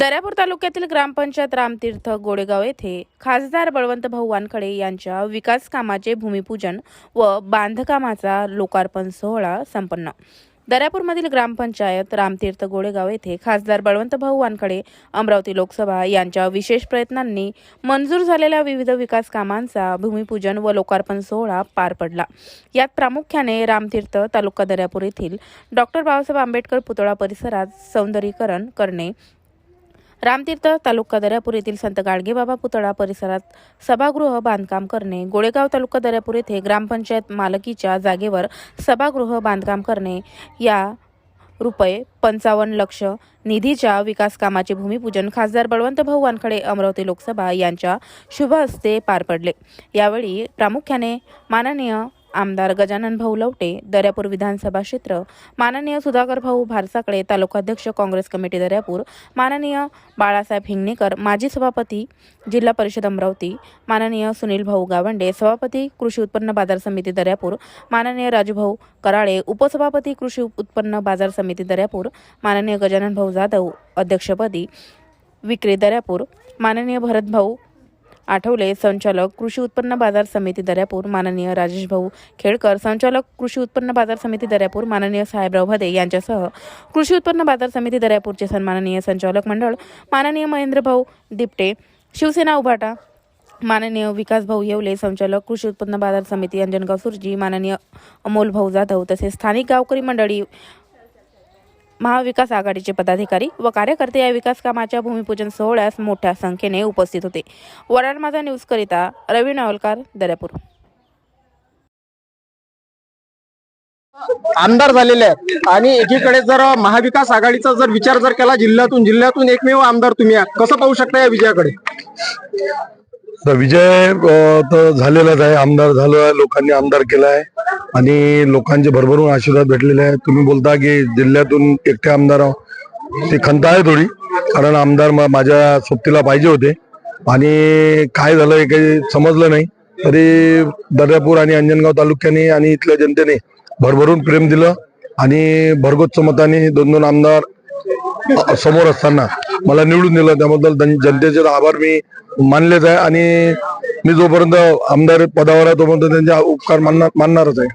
दर्यापूर तालुक्यातील ग्रामपंचायत रामतीर्थ गोडेगाव येथे खासदार बळवंत भाऊ वानखडे यांच्या विकास कामाचे भूमिपूजन व बांधकामाचा लोकार्पण सोहळा संपन्न. दर्यापूरमधील ग्रामपंचायत रामतीर्थ गोडेगाव येथे खासदार बळवंत भाऊ वानखडे अमरावती लोकसभा यांच्या विशेष प्रयत्नांनी मंजूर झालेल्या विविध विकास कामांचा भूमिपूजन व लोकार्पण सोहळा पार पडला. यात प्रामुख्याने रामतीर्थ तालुका दर्यापूर येथील डॉक्टर बाबासाहेब आंबेडकर पुतळा परिसरात सौंदर्यीकरण करणे रामतीर्थ तालुका दर्यापूर येथील संत गाडगेबाबा पुतळा परिसरात सभागृह बांधकाम करणे गोळेगाव तालुका दर्यापूर येथे ग्रामपंचायत मालकीच्या जागेवर सभागृह बांधकाम करणे या रुपये पंचावन्न लक्ष निधीच्या विकास कामाचे भूमिपूजन खासदार बळवंत भाऊ वानखडे अमरावती लोकसभा यांच्या शुभ हस्ते पार पडले. यावेळी प्रामुख्याने माननीय आमदार गजानन भाऊ लवटे दर्यापूर विधानसभा क्षेत्र माननीय सुधाकर भाऊ भारसाकडे तालुकाध्यक्ष काँग्रेस कमिटी दर्यापूर माननीय बाळासाहेब हिंगणेकर माजी सभापती जिल्हा परिषद अमरावती माननीय सुनील भाऊ गावंडे सभापती कृषी उत्पन्न बाजार समिती दर्यापूर माननीय राजूभाऊ कराळे उपसभापती कृषी उत्पन्न बाजार समिती दर्यापूर माननीय गजानन भाऊ जाधव अध्यक्षपदी विक्री दर्यापूर माननीय भरतभाऊ आठवले. संचालक कृषी उत्पन्न बाजार समिती दर्यापूर माननीय राजेश भाऊ खेडकर. संचालक कृषी उत्पन्न बाजार समिती दर्यापूर माननीय साहेबराव भदे यांच्यासह कृषी उत्पन्न बाजार समिती दर्यापूरचे सन्माननीय संचालक मंडळ माननीय महेंद्र भाऊ दिपटे शिवसेना उभाटा माननीय विकास भाऊ येवले संचालक कृषी उत्पन्न बाजार समिती अंजनगाव सुरजी माननीय अमोल भाऊ जाधव तसेच स्थानिक गावकरी मंडळी महाविकास आघाडीचे पदाधिकारी व कार्यकर्ते या विकास कामाच्या भूमिपूजन सोहळ्यास मोठ्या संख्येने उपस्थित होते. वराड माझा न्यूजकरिता रवी नावलकर दर्यापूर. आमदार झालेले आहेत. आणि एकीकडे जर महाविकास आघाडीचा जर विचार जर केला जिल्ह्यातून जिल्ह्यातून एकमेव आमदार तुम्ही कसं पाहू शकता या विजयाकडे? तर विजय तर झालेलाच आहे आमदार झालो आहे लोकांनी आमदार केला आहे. आणि लोकांचे भरभरून आशीर्वाद भेटलेले आहे तुम्ही बोलता की जिल्ह्यातून एकटे आमदार आहो ती खंत आहे थोडी कारण आमदार माझ्या सोबतीला पाहिजे होते. आणि काय झालं हे काही समजलं नाही. तरी दर्यापूर आणि अंजनगाव तालुक्याने आणि इथल्या जनतेने भरभरून प्रेम दिलं. आणि भरगोच्च मताने दोन दोन आमदार समोर असताना मला निवडून दिलं त्याबद्दल जनतेचे आभार मी मानलेच आहे आणि मी जोपर्यंत आमदार पदावर आहे तोपर्यंत त्यांचे उपकार मानणार मानणारच आहे.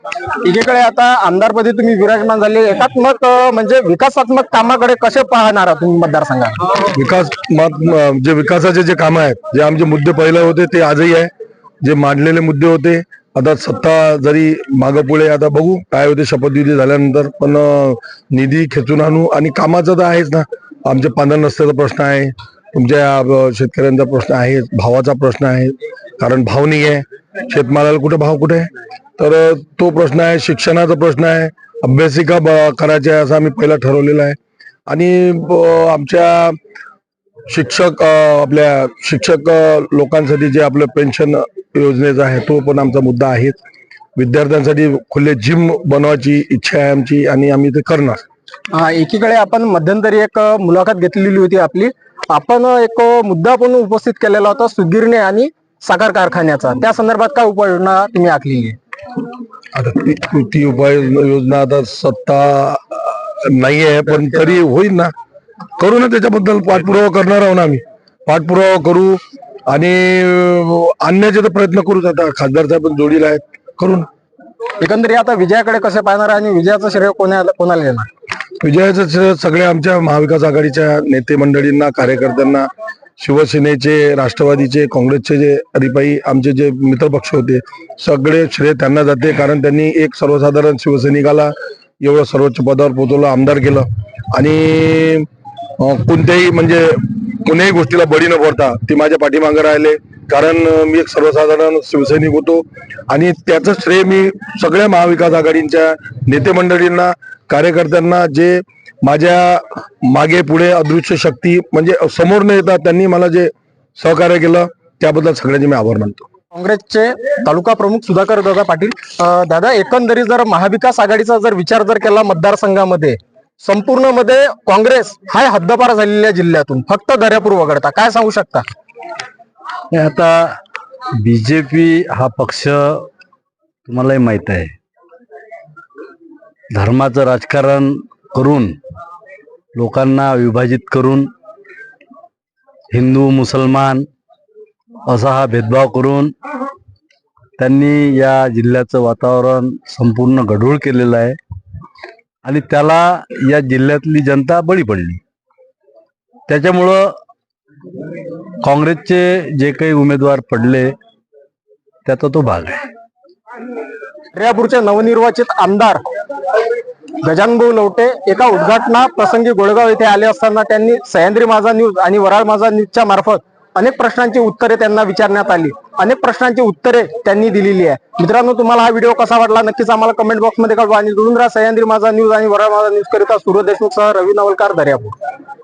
एकीकडे आता आमदारपदी तुम्ही विराजमान झाले. एकात्मक म्हणजे विकासात्मक कामाकडे कसे पाहणार आहात तुम्ही मतदारसंघात? विकास जे विकासाचे जे कामं आहेत जे आमचे मुद्दे पहिले होते ते आजही आहे. जे मांडलेले मुद्दे होते आता सत्ता जरी मागं पुढे आता बघू काय होते शपथविधी झाल्यानंतर. पण निधी खेचून आणू आणि कामाचं तर आहेच ना. आमचे पांढर रस्त्याचा प्रश्न आहे. तुमच्या शेतकऱ्यांचा प्रश्न आहे. भावाचा प्रश्न आहे. कारण भाव नाही आहे शेतमालाला कुठे भाव कुठे? आहे तर तो प्रश्न आहे. शिक्षणाचा प्रश्न आहे. अभ्यासिका ब- आहे असं आम्ही पहिला ठरवलेलं आहे. आणि आमच्या शिक्षक आपल्या शिक्षक लोकांसाठी जे आपलं पेन्शन योजनेचा आहे तो पण आमचा मुद्दा आहे विद्यार्थ्यांसाठी खुले जिम बनवायची इच्छा आहे आमची आणि आम्ही ते करणार. हा, एकीकडे आपण मध्यंतरी एक मुलाखत घेतलेली होती आपली. आपण एक मुद्दा पण उपस्थित केलेला होता सुगिरणे आणि साखर कारखान्याचा. त्या संदर्भात काय उपाययोजना तुम्ही आखलेली आहे? आता ती ती उपाय योजना आता सत्ता नाही आहे पण तरी होईल ना. करू ना त्याच्याबद्दल पाठपुरावा करणार आहोत ना आम्ही. पाठपुरावा करू आणि आणण्याचे तर प्रयत्न करूच आता. खासदार साहेब जोडीला आहेत. करू ना एकंदरीत आता विजयाकडे कसे पाहणार आणि विजयाचं श्रेय कोणाला कोणाला देणार विजयाचं श्रेय सगळ्या आमच्या महाविकास आघाडीच्या नेते मंडळींना कार्यकर्त्यांना शिवसेनेचे राष्ट्रवादीचे काँग्रेसचे जे रिपाई आमचे जे मित्रपक्ष होते सगळे श्रेय त्यांना जाते. कारण त्यांनी एक सर्वसाधारण शिवसैनिकाला एवढं सर्वोच्च पदावर पोहोचवलं आमदार केलं. आणि कोणत्याही म्हणजे कोणत्याही गोष्टीला बळी न पडता ते माझ्या पाठीमागे राहिले. कारण मी एक सर्वसाधारण शिवसैनिक होतो आणि त्याचं श्रेय मी सगळ्या महाविकास आघाडींच्या नेते मंडळींना कार्यकर्त्यांना जे माझ्या मागे पुढे अदृश्य शक्ती म्हणजे समोर न येतात त्यांनी मला जे सहकार्य केलं त्याबद्दल सगळ्यांचे मी आभार मानतो. काँग्रेसचे तालुका प्रमुख सुधाकर दादा पाटील दादा एकंदरीत जर महाविकास आघाडीचा जर विचार जर केला मतदारसंघामध्ये संपूर्णमध्ये काँग्रेस हा हद्दपार झालेल्या जिल्ह्यातून फक्त दर्यापूर वगळता काय सांगू शकता? हे आता बीजेपी हा पक्ष तुम्हालाही माहीत आहे. धर्माचं राजकारण करून लोकांना विभाजित करून हिंदू मुसलमान असा हा भेदभाव करून त्यांनी या जिल्ह्याचं वातावरण संपूर्ण गढूळ केलेलं आहे. आणि त्याला या जिल्ह्यातली जनता बळी पडली. त्याच्यामुळं काँग्रेसचे जे काही उमेदवार पडले त्याचा तो भाग आहे. दर्यापूरचे नवनिर्वाचित आमदार गजानभाऊ लवटे एका उद्घाटना प्रसंगी गोळगाव येथे आले असताना त्यांनी सह्याद्री माझा न्यूज आणि वराळ माझा न्यूजच्या मार्फत अनेक प्रश्नांची उत्तरे त्यांना विचारण्यात आली. अनेक प्रश्नांची उत्तरे त्यांनी दिलेली आहे. मित्रांनो तुम्हाला हा व्हिडिओ कसा वाटला? नक्कीच आम्हाला कमेंट बॉक्समध्ये कळवा. आणि जुळून राहा सह्याद्री माझा न्यूज आणि वराळ माझा न्यूज करिता सूर्य देशमुख सह रवी नवलकार दर्यापूर.